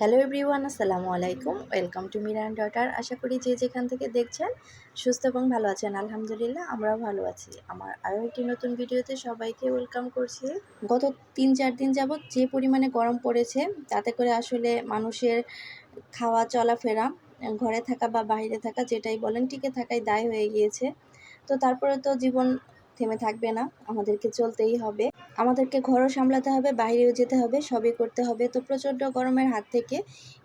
Hello everyone আসসালামু আলাইকুম। Welcome to Miran daughter আশা করি যে যেখান থেকে দেখছেন, সুস্থ এবং ভালো আছেন। আলহামদুলিল্লাহ, আমরাও ভালো আছি। আমার আরও একটি নতুন ভিডিওতে সবাইকে ওয়েলকাম করছি। গত তিন চার দিন যাবৎ যে পরিমাণে গরম পড়েছে, তাতে করে আসলে মানুষের খাওয়া চলাফেরা, ঘরে থাকা বা বাইরে থাকা, যেটাই বলেন, টিকে থাকাই দায় হয়ে গিয়েছে। তো তারপরে তো জীবন থেমে থাকবে না, আমাদেরকে চলতেই হবে। আমাদেরকে ঘরও সামলাতে হবে, বাইরেও যেতে হবে, সবই করতে হবে। তো প্রচণ্ড গরমের হাত থেকে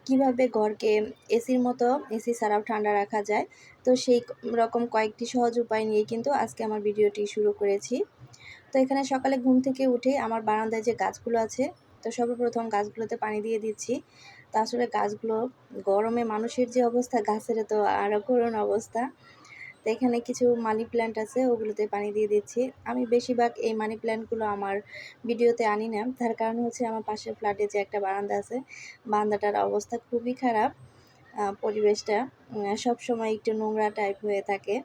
কীভাবে ঘরকে এসির মতো, এসি ছাড়াও ঠান্ডা রাখা যায়, তো সেই রকম কয়েকটি সহজ উপায় নিয়ে কিন্তু আজকে আমার ভিডিওটি শুরু করেছি। তো এখানে সকালে ঘুম থেকে উঠে আমার বারান্দায় যে গাছগুলো আছে, তো সর্বপ্রথম গাছগুলোতে পানি দিয়ে দিচ্ছি। তা আসলে গাছগুলো গরমে মানুষের যে অবস্থা, গাছের তো আরও করুণ অবস্থা। তো এখানে কিছু মানি প্ল্যান্ট আছে, ওগুলোতে পানি দিয়ে দিচ্ছি। আমি বেশিরভাগ এই মানি প্ল্যান্টগুলো আমার ভিডিওতে আনি না, তার কারণ হচ্ছে আমার পাশের ফ্ল্যাটে যে একটা বারান্দা আছে, বারান্দাটার অবস্থা খুবই খারাপ পরিবেশটা সব সময় একটু নোংরা টাইপ হয়ে থাকে,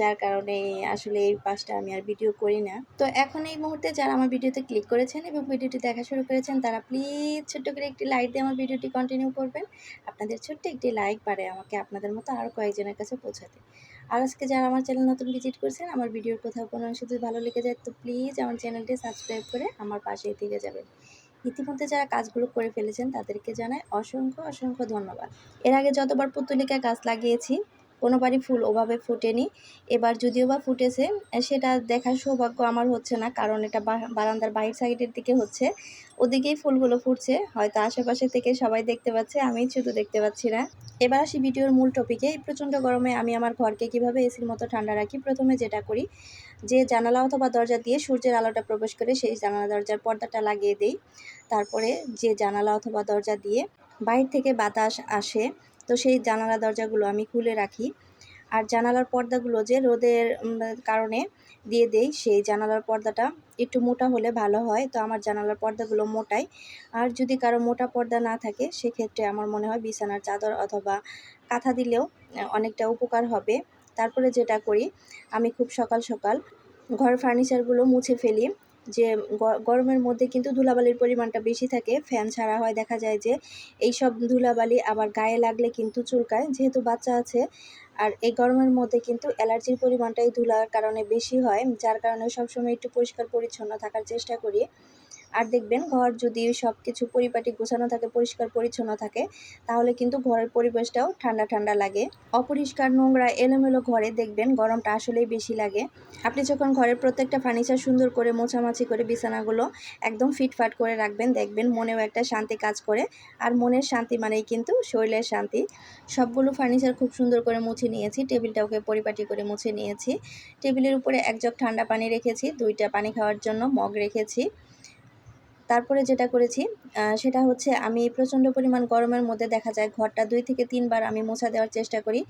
যার কারণে আসলে এই পাশটা আমি আর ভিডিও করি না। তো এখন এই মুহূর্তে যারা আমার ভিডিওতে ক্লিক করেছেন এবং ভিডিওটি দেখা শুরু করেছেন, তারা প্লিজ ছোট্ট করে একটি লাইক দিয়ে আমার ভিডিওটি কন্টিনিউ করবেন। আপনাদের ছোট্ট একটি লাইক পারে আমাকে আপনাদের মতো আরও কয়েকজনের কাছে পৌঁছাতে। আর আজকে যারা আমার চ্যানেল নতুন ভিজিট করছেন, আমার ভিডিওর কোথাও কোনো অংশ যদি ভালো লেগে যায়, তো প্লিজ আমার চ্যানেলটি সাবস্ক্রাইব করে আমার পাশে থেকে যাবেন। ইতিমধ্যে যারা কাজগুলো করে ফেলেছেন, তাদেরকে জানাই অসংখ্য অসংখ্য ধন্যবাদ। এর আগে যতবার পুতুলিকা গাছ লাগিয়েছি, কোনোবারই ফুল ওভাবে ফোটেনি। এবার যদিও বা ফুটেছে, সেটা দেখার সৌভাগ্য আমার হচ্ছে না, কারণ এটা বারান্দার বাইর সাইডের দিকে হচ্ছে। ওদিকেই ফুলগুলো ফুটছে। হয়তো আশেপাশে থেকে সবাই দেখতে পাচ্ছে, আমি শুধু দেখতে পাচ্ছি না। এবার আসি ভিডিওর মূল টপিকে এই প্রচণ্ড গরমে আমি আমার ঘরকে কীভাবে এসির মতো ঠান্ডা রাখি? প্রথমে যেটা করি, যে জানালা অথবা দরজা দিয়ে সূর্যের আলোটা প্রবেশ করে সেই জানালা দরজার পর্দাটা লাগিয়ে দেই। তারপরে যে জানালা অথবা দরজা দিয়ে বাইরে থেকে বাতাস আসে, তো সেই জানালা দরজাগুলো আমি খুলে রাখি। আর জানালার পর্দাগুলো যে রোদের কারণে দিয়ে দেই, সেই জানালার পর্দাটা একটু মোটা হলে ভালো হয়। তো আমার জানালার পর্দাগুলো মোটাই। আর যদি কারও মোটা পর্দা না থাকে, সেক্ষেত্রে আমার মনে হয় বিছানার চাদর অথবা কাঁথা দিলেও অনেকটা উপকার হবে। তারপরে যেটা করি, আমি খুব সকাল সকাল ঘর ফার্নিচারগুলো মুছে ফেলি। যে গরমের মধ্যে কিন্তু ধুলাবালির পরিমাণটা বেশি থাকে, ফ্যান ছাড়া হয়, দেখা যায় যে এই সব ধুলাবালি আবার গায়ে লাগলে কিন্তু চুলকায়, যেহেতু বাচ্চা আছে। আর এই গরমের মধ্যে কিন্তু অ্যালার্জির পরিমাণটা এই ধুলার কারণে বেশি হয়, যার কারণে সবসময় একটু পরিষ্কার পরিচ্ছন্ন থাকার চেষ্টা করি। আর দেখবেন ঘর যদি সব কিছু পরিপাটি গোছানো থাকে, পরিষ্কার পরিচ্ছন্ন থাকে, তাহলে কিন্তু ঘরের পরিবেশটাও ঠান্ডা ঠান্ডা লাগে। অপরিষ্কার নোংরা এলোমেলো ঘরে দেখবেন গরমটা আসলেই বেশি লাগে। আপনি যখন ঘরের প্রত্যেকটা ফার্নিচার সুন্দর করে মোছামাছি করে বিছানাগুলো একদম ফিটফাট করে রাখবেন, দেখবেন মনেও একটা শান্তি কাজ করে। আর মনের শান্তি মানেই কিন্তু শরীরের শান্তি। সবগুলো ফার্নিচার খুব সুন্দর করে মুছে নিয়েছি, টেবিলটাকে পরিপাটি করে মুছে নিয়েছি। টেবিলের উপরে এক জগ ঠান্ডা পানি রেখেছি, দুইটা পানি খাওয়ার জন্য মগ রেখেছি। তারপরে যেটা করেছি সেটা হচ্ছে আমি প্রচণ্ড পরিমাণ গরমের মধ্যে দেখা যায় ঘরটা দুই থেকে তিনবার আমি মোছা দেওয়ার চেষ্টা করি।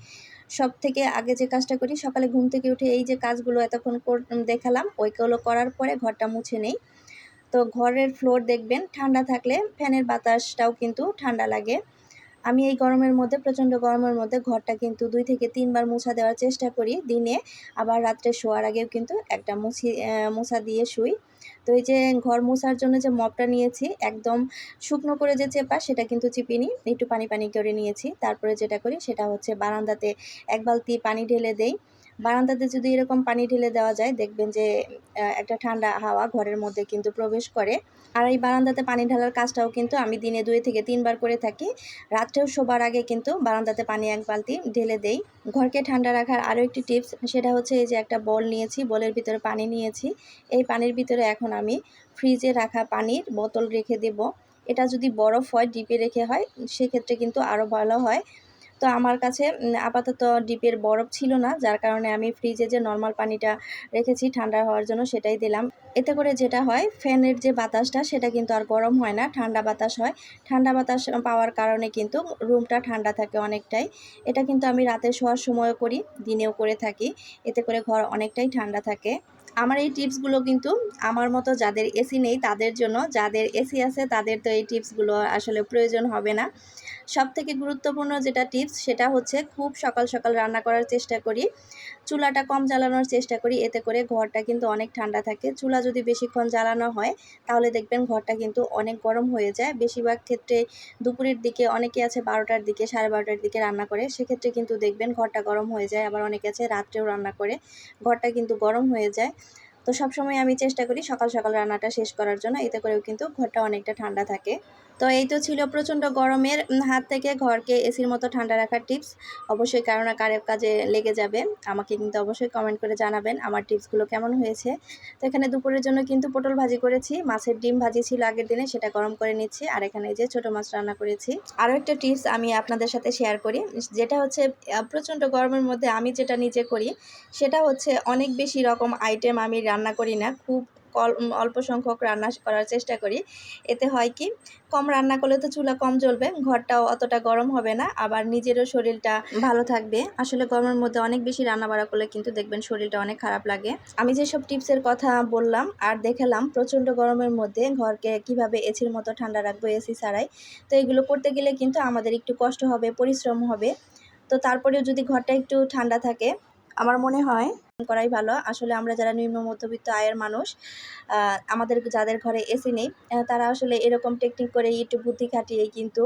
সব থেকে আগে যে কাজটা করি, সকালে ঘুম থেকে উঠে এই যে কাজগুলো এতক্ষণ দেখালাম, ওইগুলো করার পরে ঘরটা মুছে নেই। তো ঘরের ফ্লোর দেখবেন, ঠান্ডা থাকলে ফ্যানের বাতাসটাও কিন্তু ঠান্ডা লাগে। আমি এই গরমের মধ্যে, প্রচণ্ড গরমের মধ্যে ঘরটা কিন্তু দুই থেকে তিনবার মোছা দেওয়ার চেষ্টা করি। দিনে আবার রাত্রে শোয়ার আগেও কিন্তু একটা মুছি মোছা দিয়ে শুই। তো এই যে ঘর মোছার জন্য যে মপটা নিয়েছি, একদম শুকনো করে যে চেপা সেটা কিন্তু চিপিনি একটু পানি পানি করে নিয়েছি। তারপরে যেটা করি সেটা হচ্ছে বারান্দাতে এক বালতি পানি ঢেলে দেই। বারান্দাতে যদি এরকম পানি ঢেলে দেওয়া যায়, দেখবেন যে একটা ঠান্ডা হাওয়া ঘরের মধ্যে কিন্তু প্রবেশ করে। আর এই বারান্দাতে পানি ঢালার কাজটাও কিন্তু আমি দিনে দুই থেকে তিনবার করে থাকি। রাত্রেও শোবার আগে কিন্তু বারান্দাতে পানি এক বালতি ঢেলে দেই। ঘরকে ঠান্ডা রাখার আরও একটি টিপস, সেটা হচ্ছে এই যে একটা বল নিয়েছি, বলের ভিতরে পানি নিয়েছি। এই পানির ভিতরে এখন আমি ফ্রিজে রাখা পানির বোতল রেখে দেব। এটা যদি বরফ হয়, ডিপে রেখে হয়, সেক্ষেত্রে কিন্তু আরও ভালো হয়। তো আমার কাছে আপাতত ডিপের বরফ ছিল না, যার কারণে আমি ফ্রিজে যে নর্মাল পানিটা রেখেছি ঠান্ডা হওয়ার জন্য সেটাই দিলাম। এতে করে যেটা হয়, ফ্যানের যে বাতাসটা সেটা কিন্তু আর গরম হয় না, ঠান্ডা বাতাস হয়। ঠান্ডা বাতাস পাওয়ার কারণে কিন্তু রুমটা ঠান্ডা থাকে অনেকটাই। এটা কিন্তু আমি রাতে শোয়ার সময়ও করি, দিনেও করে থাকি। এতে করে ঘর অনেকটাই ঠান্ডা থাকে। আমার এই টিপসগুলো কিন্তু আমার মতো যাদের এসি নেই তাদের জন্য, যাদের এসি আছে তাদের তো এই টিপসগুলো আসলে প্রয়োজন হবে না। সব থেকে গুরুত্বপূর্ণ যেটা টিপস সেটা হচ্ছে খুব সকাল সকাল রান্না করার চেষ্টা করি। চুলাটা কম জ্বালানোর চেষ্টা করি, এতে করে ঘরটা কিন্তু অনেক ঠান্ডা থাকে। চুলা যদি বেশিক্ষণ জ্বালানো হয়, তাহলে দেখবেন ঘরটা কিন্তু অনেক গরম হয়ে যায়। বেশিরভাগ ক্ষেত্রে দুপুরের দিকে অনেকে আছে বারোটার দিকে, সাড়ে বারোটার দিকে রান্না করে। সেক্ষেত্রে কিন্তু দেখবেন ঘরটা গরম হয়ে যায়, আবার অনেকে আছে রাত্রেও রান্না করে। ঘরটা কিন্তু গরম হয়ে যায়। তো সবসময় আমি চেষ্টা করি সকাল সকাল রান্নাটা শেষ করার জন্য, এতে করেও কিন্তু ঘরটা অনেকটা ঠান্ডা থাকে। তো এই তো ছিল প্রচণ্ড গরমের হাত থেকে ঘরকে এসির মতো ঠান্ডা রাখার টিপস। অবশ্যই কারও না কারও কাজে লেগে যাবে। আমাকে কিন্তু অবশ্যই কমেন্ট করে জানাবেন আমার টিপসগুলো কেমন হয়েছে। তো এখানে দুপুরের জন্য কিন্তু পটল ভাজি করেছি, মাছের ডিম ভাজি ছিল আগের দিনে, সেটা গরম করে নিচ্ছি। আর এখানে যে ছোটো মাছ রান্না করেছি। আরও একটা টিপস আমি আপনাদের সাথে শেয়ার করি, যেটা হচ্ছে প্রচণ্ড গরমের মধ্যে আমি যেটা নিজে করি, সেটা হচ্ছে অনেক বেশি রকম আইটেম আমি রান্না করি না, খুব অল্প সংখ্যক রান্না করার চেষ্টা করি। এতে হয় কি, কম রান্না করলে তো চুলা কম জ্বলবে, ঘরটাও অতটা গরম হবে না, আবার নিজেরও শরীরটা ভালো থাকবে। আসলে গরমের মধ্যে অনেক বেশি রান্না বাড়া করলে কিন্তু দেখবেন শরীরটা অনেক খারাপ লাগে। আমি যেসব টিপসের কথা বললাম আর দেখালাম, প্রচণ্ড গরমের মধ্যে ঘরকে কীভাবে এসির মতো ঠান্ডা রাখব এসি ছাড়াই, তো এগুলো করতে গেলে কিন্তু আমাদের একটু কষ্ট হবে, পরিশ্রম হবে। তো তারপরেও যদি ঘরটা একটু ঠান্ডা থাকে, আমার মনে হয় করাই ভালো। আসলে আমরা যারা নিম্ন মধ্যবিত্ত আয়ের মানুষ আমাদের যাদের ঘরে এসি নেই তারা আসলে এরকম টেকনিক করে একটু বুদ্ধি খাটিয়েই কিন্তু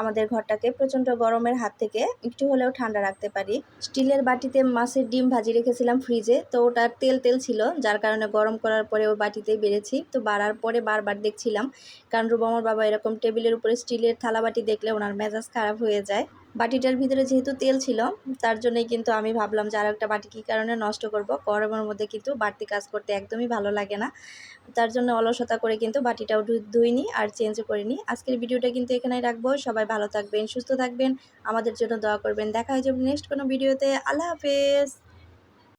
আমাদের ঘরটাকে প্রচণ্ড গরমের হাত থেকে একটু হলেও ঠান্ডা রাখতে পারি। স্টিলের বাটিতে মাছের ডিম ভাজি রেখেছিলাম ফ্রিজে, তো ওটার তেল তেল ছিল, যার কারণে গরম করার পরে ওই বাটিতেই বেড়েছি। তো বাড়ার পরে বারবার দেখছিলাম, কারণ রুবামর বাবা এরকম টেবিলের উপরে স্টিলের থালা বাটি দেখলে ওনার মেজাজ খারাপ হয়ে যায়। বাটিটার ভিতরে যেহেতু তেল ছিল, তার জন্যই কিন্তু আমি ভাবলাম যে আর একটা বাটি কী কারণে নষ্ট করব। গরমের মধ্যে কিন্তু বাড়তি কাজ করতে একদমই ভালো লাগে না। তার জন্য অলসতা করে কিন্তু বাটিটাও ধুইনি আর চেঞ্জও করিনি। আজকের ভিডিওটা কিন্তু এখানেই রাখব। সবাই ভালো থাকবেন, সুস্থ থাকবেন। আমাদের জন্য দোয়া করবেন। দেখা হয়ে যাবে নেক্সট কোনো ভিডিওতে। আল্লাহ হাফেজ।